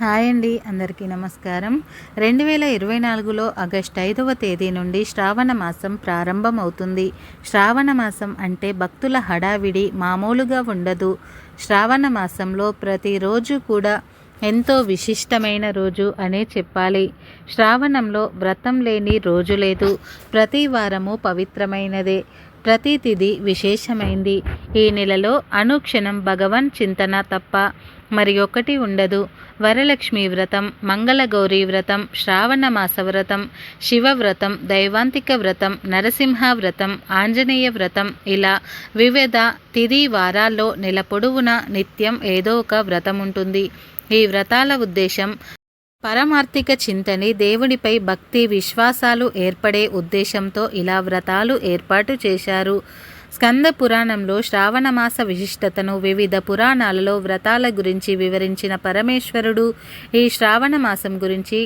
Hi అండి అందరికీ నమస్కారం. రెండు వేల ఇరవై నాలుగులో ఆగస్ట్ ఐదవ తేదీ నుండి శ్రావణ మాసం ప్రారంభమవుతుంది. శ్రావణ మాసం అంటే భక్తుల హడావిడి మామూలుగా ఉండదు. శ్రావణ మాసంలో ప్రతిరోజు కూడా ఎంతో విశిష్టమైన రోజు అనే చెప్పాలి. శ్రావణంలో వ్రతం లేని రోజు లేదు. ప్రతి వారము పవిత్రమైనదే. ప్రతి తిథి విశేషమైంది. ఈ నెలలో అనుక్షణం భగవన్ చింతన తప్ప మరి ఒకటి ఉండదు. వరలక్ష్మి వ్రతం మంగళగౌరీ వ్రతం శ్రావణ మాస వ్రతం శివవ్రతం దైవాంతిక వ్రతం నరసింహ వ్రతం ఆంజనేయ వ్రతం ఇలా వివిధ తిథి వారాల్లో నెల పొడవునా నిత్యం ఏదో ఒక వ్రతం ఉంటుంది ఈ వ్రతాల ఉద్దేశం పరమార్థిక చింతని దేవుడిపై భక్తి విశ్వాసాలు ఏర్పడే ఉద్దేశంతో ఇలా వ్రతాలు ఏర్పాటు చేశారు. స్కంద పురాణంలో శ్రావణమాస విశిష్టతను వివిధ పురాణాలలో వ్రతాల గురించి వివరించిన పరమేశ్వరుడు ఈ శ్రావణ మాసం గురించి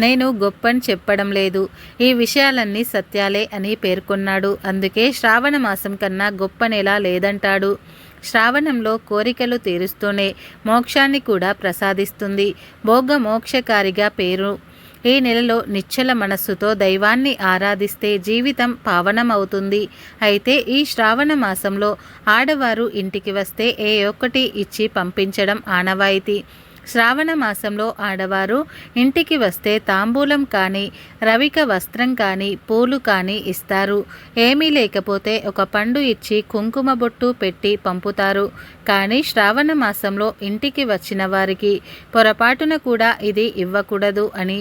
నేను గొప్పని చెప్పడం లేదు. ఈ విషయాలన్నీ సత్యాలే అని పేర్కొన్నాడు. అందుకే శ్రావణ మాసం కన్నా గొప్ప నెల లేదంటాడు. శ్రావణంలో కోరికలు తీరుస్తూనే మోక్షాన్ని కూడా ప్రసాదిస్తుంది. భోగ మోక్షకారిగా పేరు. ఈ నెలలో నిశ్చల మనస్సుతో దైవాన్ని ఆరాధిస్తే జీవితం పావనమవుతుంది. అయితే ఈ శ్రావణ మాసంలో ఆడవారు ఇంటికి వస్తే ఏ ఒక్కటి ఇచ్చి పంపించడం ఆనవాయితీ. శ్రావణ మాసంలో ఆడవారు ఇంటికి వస్తే తాంబూలం కానీ రవిక వస్త్రం కానీ పూలు కానీ ఇస్తారు. ఏమీ లేకపోతే ఒక పండు ఇచ్చి కుంకుమ బొట్టు పెట్టి పంపుతారు. కానీ శ్రావణ మాసంలో ఇంటికి వచ్చిన వారికి పొరపాటున కూడా ఇది ఇవ్వకూడదు అని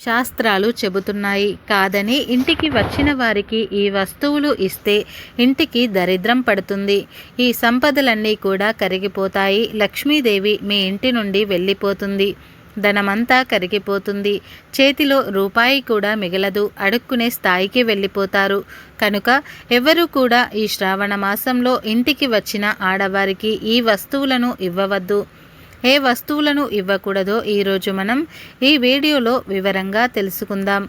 శాస్త్రాలు చెబుతున్నాయి. కాదని ఇంటికి వచ్చిన వారికి ఈ వస్తువులు ఇస్తే ఇంటికి దరిద్రం పడుతుంది. ఈ సంపదలన్నీ కూడా కరిగిపోతాయి. లక్ష్మీదేవి మీ ఇంటి నుండి వెళ్ళిపోతుంది. ధనమంతా కరిగిపోతుంది. చేతిలో రూపాయి కూడా మిగలదు. అడుక్కునే స్థాయికి వెళ్ళిపోతారు. కనుక ఎవరు కూడా ఈ శ్రావణ మాసంలో ఇంటికి వచ్చిన ఆడవారికి ఈ వస్తువులను ఇవ్వవద్దు. ఏ వస్తువులను ఇవ్వకూడదో ఈరోజు మనం ఈ వీడియోలో వివరంగా తెలుసుకుందాం.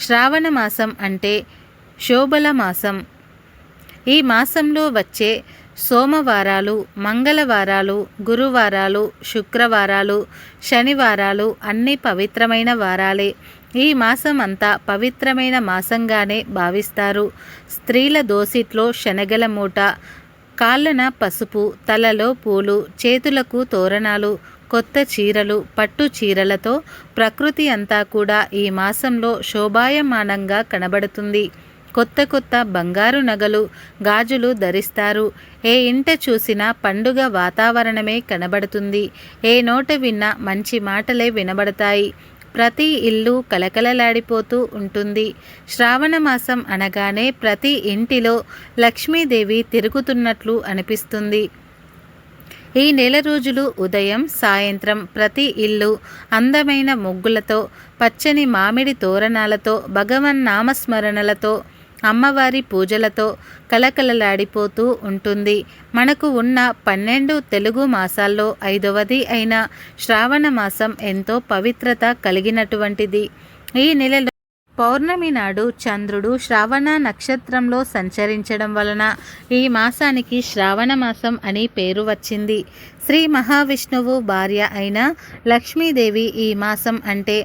శ్రావణ మాసం అంటే శోభల మాసం. ఈ మాసంలో వచ్చే సోమవారాలు మంగళవారాలు గురువారాలు శుక్రవారాలు శనివారాలు అన్ని పవిత్రమైన వారాలే. ఈ మాసం అంతా పవిత్రమైన మాసంగానే భావిస్తారు. స్త్రీల దోసిట్లో శనగల మూట కాళ్ళన పసుపు తలలో పూలు చేతులకు తోరణాలు కొత్త చీరలు పట్టు చీరలతో ప్రకృతి అంతా కూడా ఈ మాసంలో శోభాయమానంగా కనబడుతుంది. కొత్త కొత్త బంగారు నగలు గాజులు ధరిస్తారు. ఏ ఇంట చూసినా పండుగ వాతావరణమే కనబడుతుంది. ఏ నోట విన్నా మంచి మాటలే వినబడతాయి. ప్రతి ఇల్లు కలకలలాడిపోతూ ఉంటుంది. శ్రావణ మాసం అనగానే ప్రతి ఇంటిలో లక్ష్మీదేవి తిరుగుతున్నట్లు అనిపిస్తుంది. ఈ నెల రోజులు ఉదయం సాయంత్రం ప్రతి ఇల్లు అందమైన ముగ్గులతో పచ్చని మామిడి తోరణాలతో భగవన్ నామస్మరణలతో అమ్మవారి పూజలతో కలకలలాడిపోతూ ఉంటుంది. మనకు ఉన్న పన్నెండు తెలుగు మాసాల్లో ఐదవది అయిన శ్రావణ మాసం ఎంతో పవిత్రత కలిగినటువంటిది. ఈ నెలలో పౌర్ణమి నాడు చంద్రుడు శ్రావణ నక్షత్రంలో సంచరించడం వలన ఈ మాసానికి శ్రావణ మాసం అని పేరు వచ్చింది. శ్రీ మహావిష్ణువు భార్య అయిన లక్ష్మీదేవి ఈ మాసం అంటే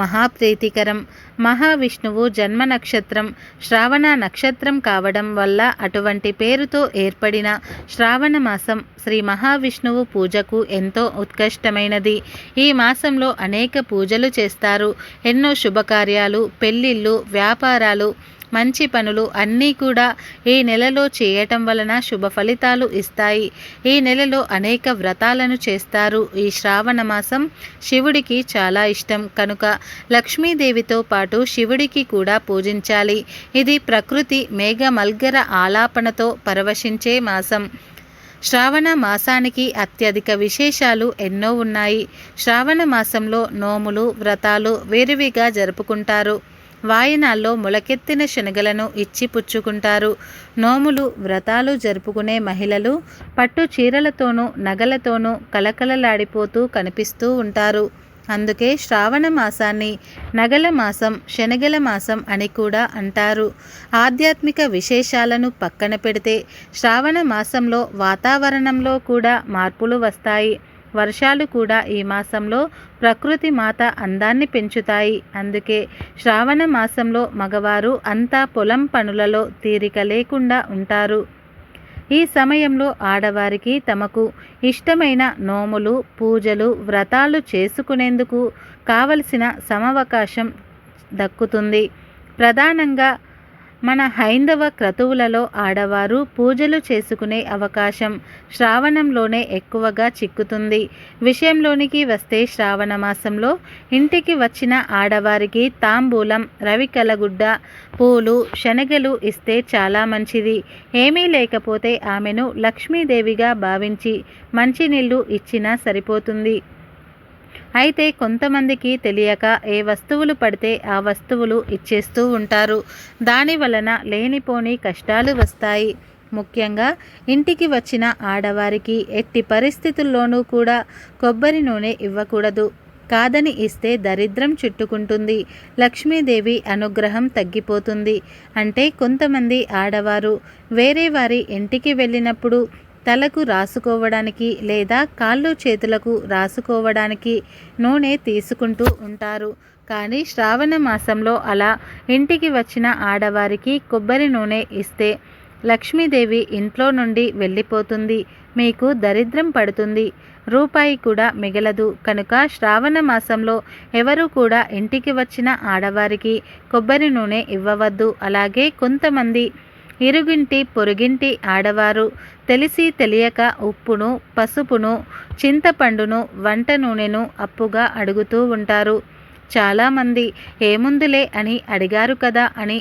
మహాప్రీతికరం. మహావిష్ణువు జన్మ నక్షత్రం శ్రావణ నక్షత్రం కావడం వల్ల అటువంటి పేరుతో ఏర్పడిన శ్రావణ మాసం శ్రీ మహావిష్ణువు పూజకు ఎంతో ఉత్కృష్టమైనది. ఈ మాసంలో అనేక పూజలు చేస్తారు. ఎన్నో శుభకార్యాలు పెళ్ళిళ్ళు వ్యాపారాలు మంచి పనులు అన్నీ కూడా ఈ నెలలో చేయటం వలన శుభ ఫలితాలు ఇస్తాయి. ఈ నెలలో అనేక వ్రతాలను చేస్తారు. ఈ శ్రావణ మాసం శివుడికి చాలా ఇష్టం. కనుక లక్ష్మీదేవితో పాటు శివుడికి కూడా పూజించాలి. ఇది ప్రకృతి మేఘమల్గర ఆలాపనతో పరవశించే మాసం. శ్రావణ మాసానికి అత్యధిక విశేషాలు ఎన్నో ఉన్నాయి. శ్రావణ మాసంలో నోములు వ్రతాలు వేరువిగా జరుపుకుంటారు. వాయనాల్లో మొలకెత్తిన శనగలను ఇచ్చి పుచ్చుకుంటారు. నోములు వ్రతాలు జరుపుకునే మహిళలు పట్టు చీరలతోనూ నగలతోనూ కలకలలాడిపోతూ కనిపిస్తూ ఉంటారు. అందుకే శ్రావణ మాసాన్ని నగల మాసం శనగల మాసం అని కూడా అంటారు. ఆధ్యాత్మిక విశేషాలను పక్కన పెడితే శ్రావణ మాసంలో వాతావరణంలో కూడా మార్పులు వస్తాయి. వర్షాలు కూడా ఈ మాసంలో ప్రకృతి మాత అందాన్ని పెంచుతాయి. అందుకే శ్రావణ మాసంలో మగవారు అంతా పొలం పనులలో తీరిక లేకుండా ఉంటారు. ఈ సమయంలో ఆడవారికి తమకు ఇష్టమైన నోములు పూజలు వ్రతాలు చేసుకునేందుకు కావలసిన సమవకాశం దక్కుతుంది. ప్రధానంగా మన హైందవ క్రతువులలో ఆడవారు పూజలు చేసుకునే అవకాశం శ్రావణంలోనే ఎక్కువగా చిక్కుతుంది. విషయంలోనికి వస్తే శ్రావణ మాసంలో ఇంటికి వచ్చిన ఆడవారికి తాంబూలం రవికలగుడ్డ పూలు శనగలు ఇస్తే చాలా మంచిది. ఏమీ లేకపోతే ఆమెను లక్ష్మీదేవిగా భావించి మంచినీళ్ళు ఇచ్చినా సరిపోతుంది. అయితే కొంతమందికి తెలియక ఏ వస్తువులు పడితే ఆ వస్తువులు ఇచ్చేస్తూ ఉంటారు. దాని వలన లేనిపోని కష్టాలు వస్తాయి. ముఖ్యంగా ఇంటికి వచ్చిన ఆడవారికి ఎట్టి పరిస్థితుల్లోనూ కూడా కొబ్బరి నూనె ఇవ్వకూడదు. కాదని ఇస్తే దరిద్రం చుట్టుకుంటుంది. లక్ష్మీదేవి అనుగ్రహం తగ్గిపోతుంది. అంటే కొంతమంది ఆడవారు వేరే వారి ఇంటికి వెళ్ళినప్పుడు తలకు రాసుకోవడానికి లేదా కాళ్ళు చేతులకు రాసుకోవడానికి నూనె తీసుకుంటూ ఉంటారు. కానీ శ్రావణ మాసంలో అలా ఇంటికి వచ్చిన ఆడవారికి కొబ్బరి నూనె ఇస్తే లక్ష్మీదేవి ఇంట్లో నుండి వెళ్ళిపోతుంది. మీకు దరిద్రం పడుతుంది. రూపాయి కూడా మిగలదు. కనుక శ్రావణ మాసంలో ఎవరు కూడా ఇంటికి వచ్చిన ఆడవారికి కొబ్బరి నూనె ఇవ్వవద్దు. అలాగే కొంతమంది ఇరుగింటి పొరుగింటి ఆడవారు. తెలిసి తెలియక ఉప్పును పసుపును చింతపండును వంట నూనెను అప్పుగా అడుగుతూ ఉంటారు. చాలామంది ఏముందులే అని అడిగారు కదా అని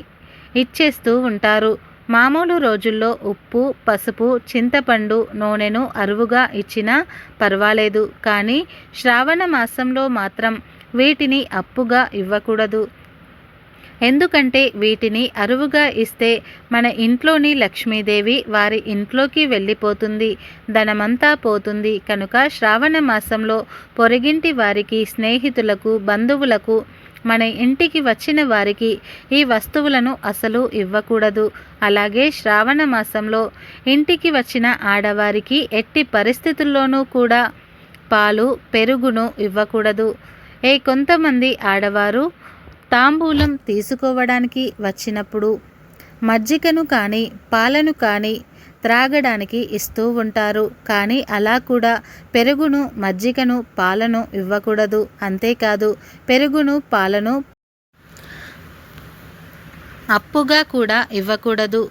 ఇచ్చేస్తూ ఉంటారు. మామూలు రోజుల్లో ఉప్పు పసుపు చింతపండు నూనెను అరువుగా ఇచ్చినా పర్వాలేదు. కానీ శ్రావణ మాసంలో మాత్రం వీటిని అప్పుగా ఇవ్వకూడదు. ఎందుకంటే వీటిని అరువుగా ఇస్తే మన ఇంట్లోని లక్ష్మీదేవి వారి ఇంట్లోకి వెళ్ళిపోతుంది. ధనమంతా పోతుంది. కనుక శ్రావణ మాసంలో పొరిగింటి వారికి స్నేహితులకు బంధువులకు మన ఇంటికి వచ్చిన వారికి ఈ వస్తువులను అసలు ఇవ్వకూడదు. అలాగే శ్రావణ మాసంలో ఇంటికి వచ్చిన ఆడవారికి ఎట్టి పరిస్థితుల్లోనూ కూడా పాలు పెరుగును ఇవ్వకూడదు. ఏ కొంతమంది ఆడవారు తాంబూలం తీసుకోవడానికి వచ్చినప్పుడు మజ్జికను కానీ పాలను కానీ త్రాగడానికి ఇస్తూ ఉంటారు. కానీ అలా కూడా పెరుగును మజ్జికను పాలను ఇవ్వకూడదు. అంతేకాదు పెరుగును పాలను అప్పుగా కూడా ఇవ్వకూడదు.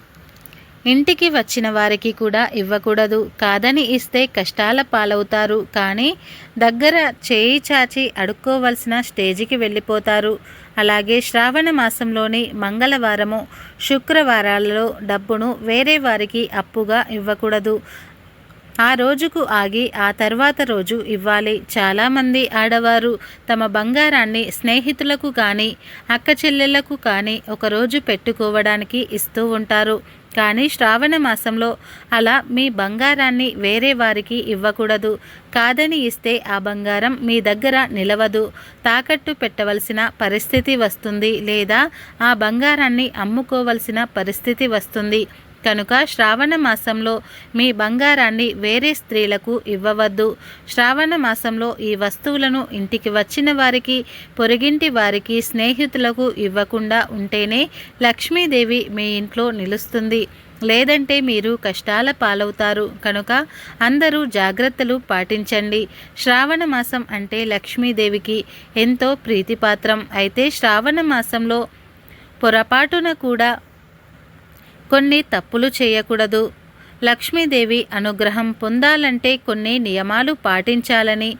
ఇంటికి వచ్చిన వారికి కూడా ఇవ్వకూడదు. కాదని ఇస్తే కష్టాల పాలవుతారు. కానీ దగ్గర చేయి చాచి అడుక్కోవలసిన స్టేజికి వెళ్ళిపోతారు. అలాగే శ్రావణ మాసంలోని మంగళవారము శుక్రవారాలలో డబ్బును వేరే వారికి అప్పుగా ఇవ్వకూడదు. ఆ రోజుకు ఆగి ఆ తర్వాత రోజు ఇవ్వాలి. చాలామంది ఆడవారు తమ బంగారాన్ని స్నేహితులకు కానీ అక్క చెల్లెళ్ళకు కానీ ఒకరోజు పెట్టుకోవడానికి ఇస్తూ ఉంటారు. కానీ శ్రావణ మాసంలో అలా మీ బంగారాన్ని వేరే వారికి ఇవ్వకూడదు. కాదని ఇస్తే ఆ బంగారం మీ దగ్గర నిలవదు. తాకట్టు పెట్టవలసిన పరిస్థితి వస్తుంది లేదా ఆ బంగారాన్ని అమ్ముకోవలసిన పరిస్థితి వస్తుంది. కనుక శ్రావణ మాసంలో మీ బంగారాన్ని వేరే స్త్రీలకు ఇవ్వవద్దు. శ్రావణ మాసంలో ఈ వస్తువులను ఇంటికి వచ్చిన వారికి పొరుగింటి వారికి స్నేహితులకు ఇవ్వకుండా ఉంటేనే లక్ష్మీదేవి మీ ఇంట్లో నిలుస్తుంది. లేదంటే మీరు కష్టాల పాలవుతారు. కనుక అందరూ జాగ్రత్తలు పాటించండి. శ్రావణ మాసం అంటే లక్ష్మీదేవికి ఎంతో ప్రీతిపాత్రం. అయితే శ్రావణ మాసంలో పొరపాటున కూడా కొన్ని తప్పులు చేయకూడదు. లక్ష్మీదేవి అనుగ్రహం పొందాలంటే కొన్ని నియమాలు పాటించాలని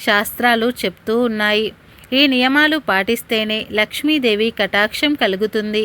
శాస్త్రాలు చెప్తూ ఉన్నాయి. ఈ నియమాలు పాటిస్తేనే లక్ష్మీదేవి కటాక్షం కలుగుతుంది.